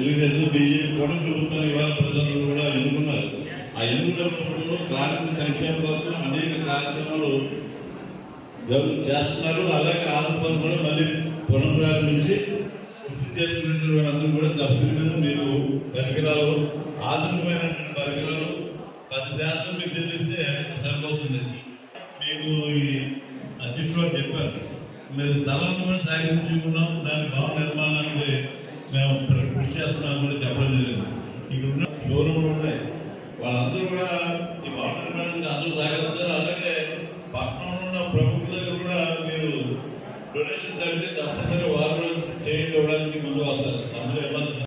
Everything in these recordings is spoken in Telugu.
తెలుగుదేశం బీజేపీ కూడా ప్రభుత్వం ఇవాళ ప్రజలు కూడా ఎన్నుకున్నారు. ఆ ఎన్నుకున్నప్పుడు కార్మిక సంక్షేమం కోసం అనేక కార్యక్రమాలు చేస్తున్నారు. అలాగే ఆంధ్రప్రదేశ్ కూడా మళ్ళీ పునఃప్రారంభించి వృత్తి చేసుకున్నటువంటి వాళ్ళందరూ కూడా సబ్సిడీ మీద మీరు పరికరాలు ఆధునికమైనటువంటి పరికరాలు పది శాతం మీకు చెల్లిస్తే సరిపోతుంది. మీకు ఈ అధ్యక్షులు చెప్పారు. మీరు స్థలాన్ని కూడా సాగించుకున్నాం దాని భవన నిర్మాణానికి మేము ప్ర- కృషి చేస్తున్నాం కూడా చెప్పడం జరిగింది ఇక్కడ ఉన్న షోరూమ్లు ఉన్నాయి వాళ్ళందరూ కూడా ఈ భవన నిర్మాణానికి అందరూ సహకరిస్తారు అలాగే పట్టణంలో ఉన్న ప్రముఖుల దగ్గర కూడా మీరు డొనేషన్ తగ్గితే తప్పనిసరి వారు కూడా చేయండి ఇవ్వడానికి ముందు వస్తారు అందులో ఇబ్బంది లేదు.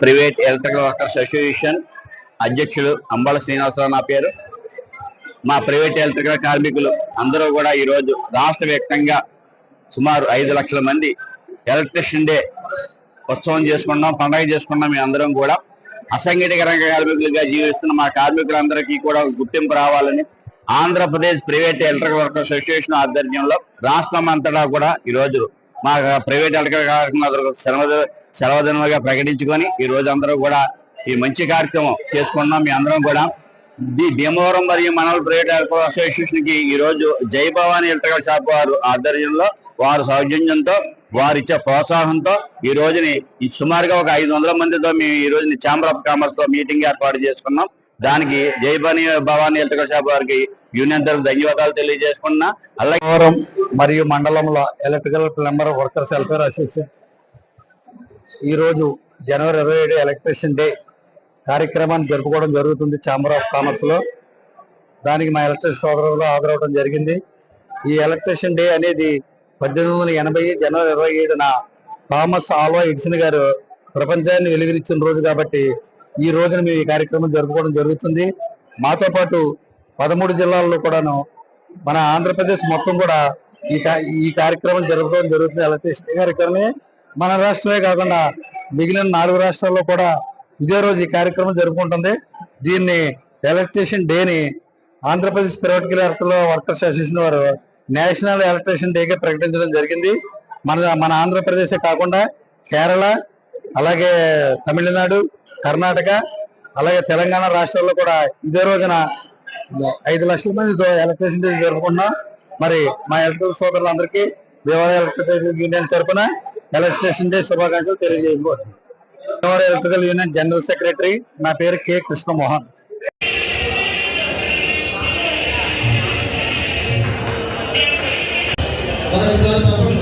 ప్రైవేట్ ఎలక్ట్రికల్ వర్కర్స్ అసోసియేషన్ అధ్యక్షుడు అంబాల శ్రీనివాసరావు నా పేరు. మా ప్రైవేట్ ఎలక్ట్రికల్ కార్మికులు అందరూ కూడా ఈరోజు రాష్ట్ర వ్యాప్తంగా సుమారు ఐదు లక్షల మంది ఎలక్ట్రిషియన్ డే ఉత్సవం చేసుకున్నాం పండగ చేసుకున్నాం మీ అందరం కూడా అసంఘటిత రంగ కార్మికులుగా జీవిస్తున్న మా కార్మికులందరికీ కూడా గుర్తింపు రావాలని Andhra Pradesh private electrical workers association ఆధ్వర్యంలో రాష్ట్రం అంతటా కూడా ఈరోజు మా ప్రైవేట్ ఎలక్ట్రికల్ కార్మికులందరూ శ్రమ సెలవుదినలుగా ప్రకటించుకొని ఈ రోజు అందరూ కూడా ఈ మంచి కార్యక్రమం చేసుకున్నాం మీ అందరం కూడా ది భీమవరం మరియు మనవల్ ప్రైవేట్ ఎయిర్పోర్ట్ అసోసియేషన్కి ఈ రోజు జై భవానీ ఎలక్ట్రికల్ షాప్ వారు ఆధ్వర్యంలో వారు సౌజన్యంతో వారు ఇచ్చే ప్రోత్సాహంతో ఈ రోజుని ఈ సుమారుగా ఒక ఐదు వందల మందితో మేము ఈ రోజుని ఛాంబర్ ఆఫ్ కామర్స్తో మీటింగ్ ఏర్పాటు చేసుకున్నాం. దానికి జై భవానీ భవానీ ఎలక్ట్రికల్ షాప్ వారికి యూనియన్ తరఫు ధన్యవాదాలు తెలియజేసుకున్నా అలాగే మరియు మండలంలో electrical plumber workers welfare association ఈరోజు జనవరి ఇరవై ఏడు ఎలక్ట్రిషియన్ డే కార్యక్రమాన్ని జరుపుకోవడం జరుగుతుంది ఛాంబర్ ఆఫ్ కామర్స్లో. దానికి మా ఎలక్ట్రిషన్ సోదరులు హాజరవడం జరిగింది. ఈ ఎలక్ట్రిషియన్ డే అనేది పద్దెనిమిది వందల ఎనభై జనవరి ఇరవై ఏడున థామస్ ఆల్వా ఎడిసన్ గారు ప్రపంచాన్ని వెలుగునిచ్చిన రోజు కాబట్టి ఈ రోజున మేము ఈ కార్యక్రమం జరుపుకోవడం జరుగుతుంది. మాతో పాటు పదమూడు జిల్లాల్లో కూడాను మన ఆంధ్రప్రదేశ్ మొత్తం కూడా ఈ ఈ కార్యక్రమం జరుపుకోవడం జరుగుతుంది. ఎలక్ట్రిసిటీ కార్యక్రమే మన రాష్ట్రమే కాకుండా మిగిలిన నాలుగు రాష్ట్రాల్లో కూడా ఇదే రోజు ఈ కార్యక్రమం జరుపుకుంటుంది. దీన్ని ఎలక్ట్రీషియన్ డేని Andhra Pradesh private electrical workers association వారు నేషనల్ ఎలక్ట్రీషియన్ డేగా ప్రకటించడం జరిగింది. మన మన ఆంధ్రప్రదేశే కాకుండా కేరళ అలాగే తమిళనాడు కర్ణాటక అలాగే తెలంగాణ రాష్ట్రాల్లో కూడా ఇదే రోజున ఐదు లక్షల మంది ఎలక్ట్రిసిటీ డే జరుపుకున్నాం మరి మా ఎలక్ట్రికల్ సోదరులందరికీ దేవాలయ ఎలక్ట్రికల్ యూనియన్ తరఫున ఎలక్ట్రిసిటీ డే శుభాకాంక్షలు తెలియజేయబోతున్నాం. ఎలక్ట్రికల్ యూనియన్ జనరల్ సెక్రటరీ నా పేరు కె. కృష్ణమోహన్. మొదటిసారి